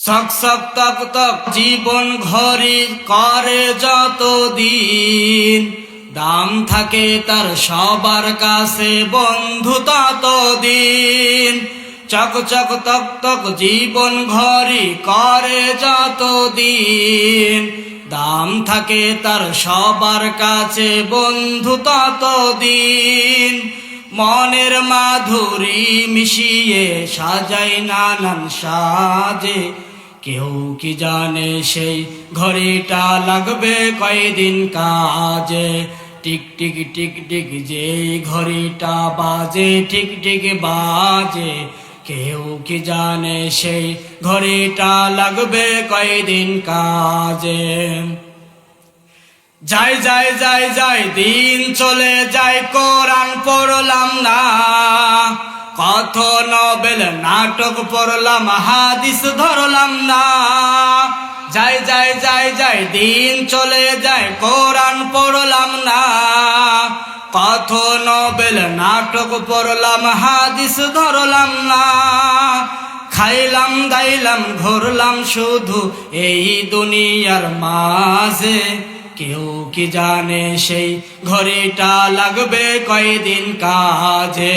সক সক তক তক জীবন ঘরি করে যত দিন দাম থাকে তার সবার কাছে বন্ধু তত দিন চক চক তক তক জীবন ঘরি করে যত দিন দাম থাকে তার সবার কাছে বন্ধু তত দিন মনের মাধুরী মিশিয়ে সাজাই নানান সাজে কেউ কি জানে সেই ঘড়িটা লাগবে কয়দিন কাজে? টিক টিক টিক টিক যে ঘড়িটা বাজে, ঠিক ঠিক বাজে। কেউ কি জানে সেই ঘড়িটা লাগবে কয়দিন কাজে? যাই যাই যাই যাই, দিন চলে যায়, কোরআন পড়লাম না। কত নবেল নাটক পড়লাম, হাদিস ধরলাম না। যাই যাই যাই যাই, দিন চলে যায়, কোরআন পড়লাম না। কত নবেল নাটক পড়লাম, হাদিস ধরলাম না। খাইলাম, দাইলাম, ঘুরলাম শুধু এই দুনিয়ার মাঝে। কেউ কি জানে সেই ঘড়িটা লাগবে কয়দিন কাজে?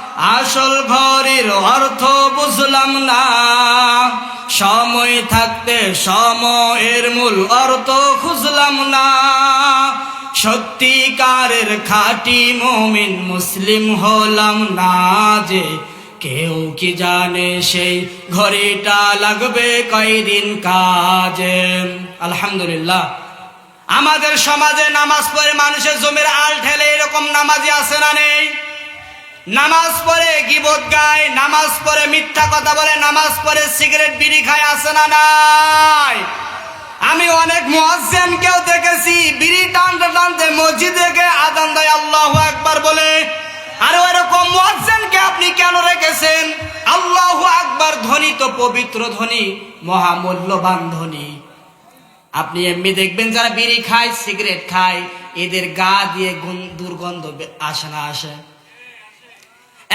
আসল ঘড়ির অর্থ বুঝলাম না। সময় থাকতে সময়ের মূল অর্থ খুঁজলাম না। সত্যিকারের খাঁটি মমিন মুসলিম হলাম না যে কেউ কি জানে সেই ঘড়িটা লাগবে কয়দিন কাজে। আলহামদুলিল্লাহ। আমাদের সমাজে নামাজ পড়ে মানুষের জমির আল ঠেলে এরকম নামাজি আছে না নেই? নামাজ পড়ে গিবত গায়, নামাজ পড়ে মিথ্যা কথা বলে, নামাজ পড়ে সিগারেট বিড়ি খায় আসে না নাই? আমি অনেক কেউ দেখেছি, বিড়ি টানতে টানতে মসজিদে গিয়ে আদান দেয়, আল্লাহ একবার বলে, আর ওরকম মুয়াজ্জিনকে আপনি কেন রেখেছেন? আল্লাহ আকবার ধ্বনি তো পবিত্র ধ্বনি মহামূল্যবান ধ্বনি আপনি এমনি দেখবেন যারা বিড়ি খায়, সিগারেট খায়, এদের গা দিয়ে দুর্গন্ধ আসে না, আসে।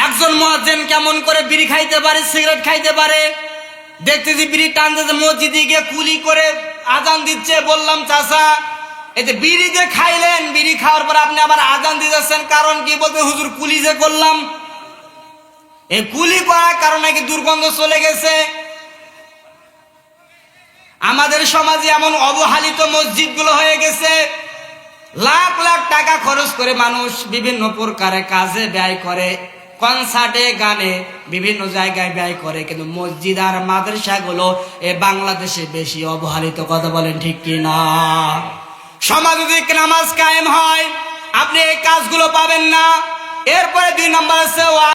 একজন মহাজেন কেমন করে বিড়ি খাইতে পারে, সিগারেট খাইতে পারে? দেখতেছি বিড়ি টানতেছে, মসজিদে গিয়ে কুলি করে আজান দিচ্ছে, বললাম, চাচা এতে বিড়ি যে খাইলেন, বিড়ি খাওয়ার পর আপনি আবার আজান দিতেছেন, কারণ কি? বলতে, হুজুর, কুলি যে করলাম। এই কুলি করার কারণে কি দুর্গন্ধ চলে গেছে। আমাদের সমাজে এমন অবহেলিত মসজিদগুলো হয়ে গেছে। লাখ লাখ টাকা খরচ করে মানুষ বিভিন্ন প্রকারে কাজে ব্যয় করে। কনসার্টে গানে বিভিন্ন জায়গায় ব্যয় করে, কিন্তু মসজিদ আর মাদ্রাসাগুলো এ বাংলাদেশে বেশি অবহেলিত, কথা বলেন ঠিক কি না? সমাজ যদি নামাজ কায়েম হয়, আপনি এই কাজগুলো পাবেন না। এরপরে দুই নম্বর আছে